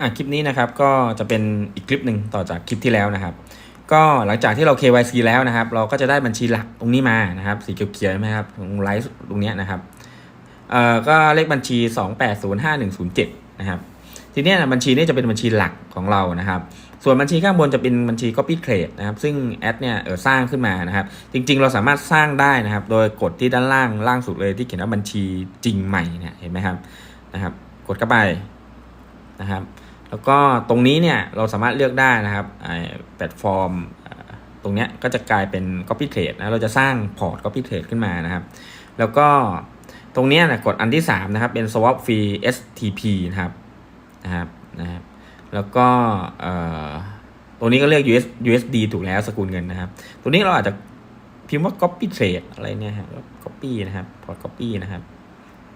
อะคลิปนี้นะครับก็จะเป็นอีกคลิปหนึ่งต่อจากคลิปที่แล้วนะครับ ก็หลังจากที่เรา KYC แล้วนะครับ เราก็จะได้บัญชีหลักตรงนี้มานะครับ สีเขียวๆใช่ไหมครับตรงไลฟ์ตรงนี้นะครับเอ่อก็เลขบัญชี 28051107 นะครับ ทีนี้บัญชีนี้จะเป็นบัญชีหลักของเรานะครับ ส่วนบัญชีข้างบนจะเป็นบัญชี copy trade นะครับ ซึ่งแอดเนี่ยเออสร้างขึ้นมานะครับ จริงๆ เราสามารถสร้างได้นะครับ โดยกดที่ด้านล่างล่างสุดเลยที่เขียนว่าบัญชีจริงใหม่เนี่ยเห็นไหมครับนะครับ กดเข้าไปนะครับ แล้วก็ตรงนี้เนี่ยเราสามารถเลือกได้นะครับไอแพลตฟอร์มตรงเนี้ยก็จะกลายเป็น copy trade นะเราจะสร้างพอร์ต copy trade ขึ้นมานะครับ แล้วก็ตรงเนี้ยนะกดอันที่ 3 นะครับ เป็น swap fee STP นะครับนะครับนะครับแล้วก็ตรงนี้ก็เรียก US USD ถูกแล้วสกุลเงินนะครับ ตัวนี้เราอาจจะพิมพ์ว่า copy trade อะไรเนี่ยครับ copy นะครับ พอร์ต copy นะครับ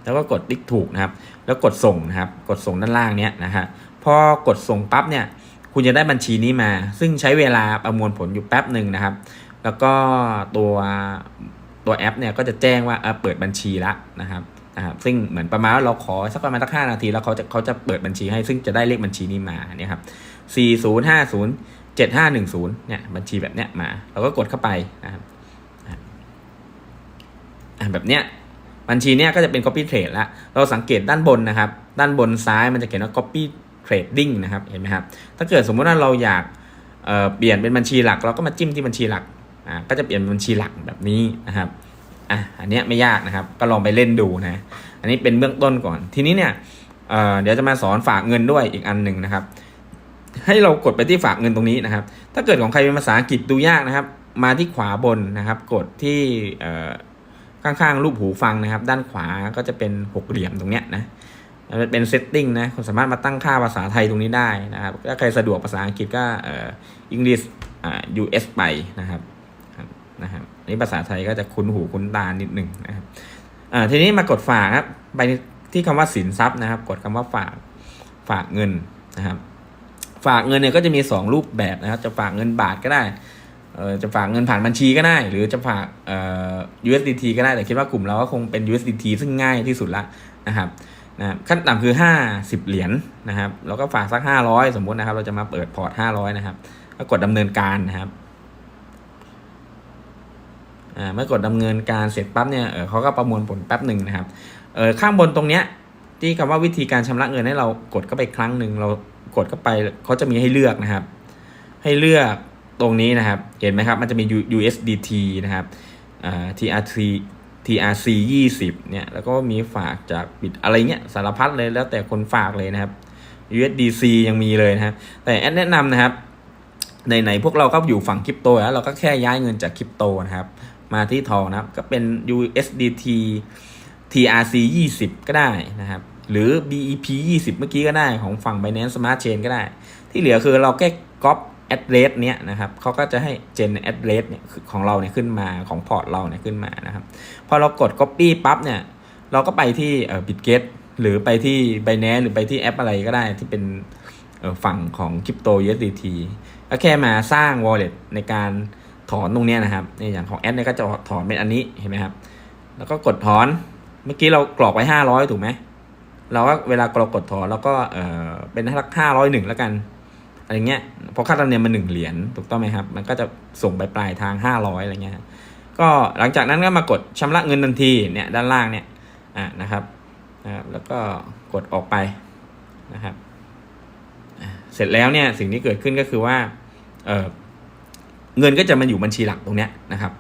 แล้วก็กดติ๊กถูกนะครับ แล้วกดส่งนะครับ กดส่งด้านล่างเนี้ยนะฮะ พอกดส่งปั๊บเนี่ย คุณจะได้บัญชีนี้มา ซึ่งใช้เวลาประมวลผลอยู่แป๊บหนึ่งนะครับ แล้วก็ตัวตัวแอปเนี่ยก็จะแจ้งว่าเออเปิดบัญชีละนะครับนะครับซึ่งเหมือนประมาณว่าเราขอสักประมาณสักห้านาที แล้วเขาจะเขาจะเปิดบัญชีให้ ซึ่งจะได้เลขบัญชีนี้มาเนี่ยครับสี่ศูนย์ห้าศูนย์เจ็ดห้าหนึ่งศูนย์เนี่ยบัญชีแบบเนี้ยมาเราก็กดเข้าไปนะครับอะแบบเนี้ย บัญชีเนี้ยก็จะเป็น copy trade ละเราสังเกตด้านบนนะครับ ด้านบนซ้ายมันจะเขียนว่า copy trading นะครับเห็นไหมครับถ้าเกิดสมมติว่าเราอยากเอ่อเปลี่ยนเป็นบัญชีหลัก เราก็มาจิ้มที่บัญชีหลักอ่าก็จะเปลี่ยนเป็นบัญชีหลักแบบนี้นะครับอะอันเนี้ยไม่ยากนะครับก็ลองไปเล่นดูนะอันนี้เป็นเบื้องต้นก่อน ทีนี้เนี่ยเอ่อเดี๋ยวจะมาสอนฝากเงินด้วยอีกอันหนึ่งนะครับ ให้เรากดไปที่ฝากเงินตรงนี้นะครับ ถ้าเกิดของใครเป็นภาษาอังกฤษดูยากนะครับ มาที่ขวาบนนะครับ กดที่เอ่อ ข้างๆรูปหูฟังนะครับ ด้านขวาก็จะเป็นหกเหลี่ยมตรงเนี้ยนะมันเป็น setting นะคุณสามารถมาตั้งค่าภาษาไทยตรงนี้ได้นะครับถ้าใครสะดวกภาษาอังกฤษก็เอ่อ English อ่า US ไปนะครับนะครับนี่ภาษาไทยก็จะคุ้นหูคุ้นตานิดหนึ่งนะครับอ่าทีนี้มากดฝากครับไปที่คำว่าสินทรัพย์นะครับ กดคำว่าฝากฝากเงินนะครับ ฝากเงินเนี่ยก็จะมี 2 รูปแบบนะครับ จะฝากเงินบาทก็ได้ จะฝากเงินผ่านบัญชีก็ได้ หรือจะฝากเอ่อ USDT ก็ได้ แต่คิดว่ากลุ่มเราก็คงเป็น USDT ซึ่งง่ายที่สุดละนะครับนะขั้นต่ำคือ 50 เหรียญนะครับ แล้วก็ฝากสัก 500 สมมุตินะครับ เราจะมาเปิดพอร์ต 500 นะครับ ก็กดดำเนินการนะครับเมื่อกดดำเนินการเสร็จปั๊บเนี่ยเเขาก็ประมวลผลแป๊บหนึ่งนะครับเออข้างบนตรงเนี้ยที่คำว่าวิธีการชำระเงินให้เรากดเข้าไปครั้งหนึ่งเรากดเข้าไปเขาจะมีให้เลือกนะครับ ให้เลือก ตรงนี้นะครับ เห็นไหมครับ มันจะมี USDT นะครับ TRC TRC 20เนี่ย แล้วก็มีฝากจากบิตอะไรเงี้ยสารพัดเลยแล้วแต่คนฝากเลยนะครับ USDC ยังมีเลยนะครับ แต่แอดแนะนำนะครับในๆพวกเราก็อยู่ฝั่งคริปโตแล้วเราก็แค่ย้ายเงินจากคริปโตนะครับ มาที่ทองนะครับ ก็เป็น USDT TRC 20 ก็ได้นะครับ หรือ BEP 20 เมื่อกี้ก็ได้ของฝั่ง Binance Smart Chain ก็ได้ ที่เหลือคือเราแค่ก๊อป address เนี้ยนะครับเขาก็จะให้ gen address เนี่ยของเราเนี่ยขึ้นมาของพอร์ตเราเนี่ยขึ้นมานะครับพอเรากด copy ปั๊บเนี่ยเราก็ไปที่เอ่อ Bitget หรือไปที่ Binance หรือไปที่แอปอะไรก็ได้ที่เป็นฝั่งของ Crypto USDT ก็แค่มาสร้าง wallet ในการถอนตรงนี้นะครับในอย่างของแอดเนี่ยก็จะถอนเป็นอันนี้เห็นไหมครับ แล้วก็กดถอน เมื่อกี้เรากรอกไว้ห้าร้อยถูกไหม เราก็เวลาเรากดถอนเราก็เออเป็นสักห้าร้อยหนึ่งแล้วกัน อะไรเงี้ยเพราะค่าธรรมเนียมมันหนึ่งเหรียญถูกต้องไหมครับ มันก็จะส่งไปปลายทางห้าร้อยอะไรเงี้ยก็หลังจากนั้นก็มากดชำระเงินทันทีเนี่ยด้านล่างเนี่ยอ่านะครับนะครับแล้วก็กดออกไปนะครับเสร็จแล้วเนี่ยสิ่งที่เกิดขึ้นก็คือว่าเออเงินก็จะมาอยู่บัญชีหลักตรงเนี้ยนะครับ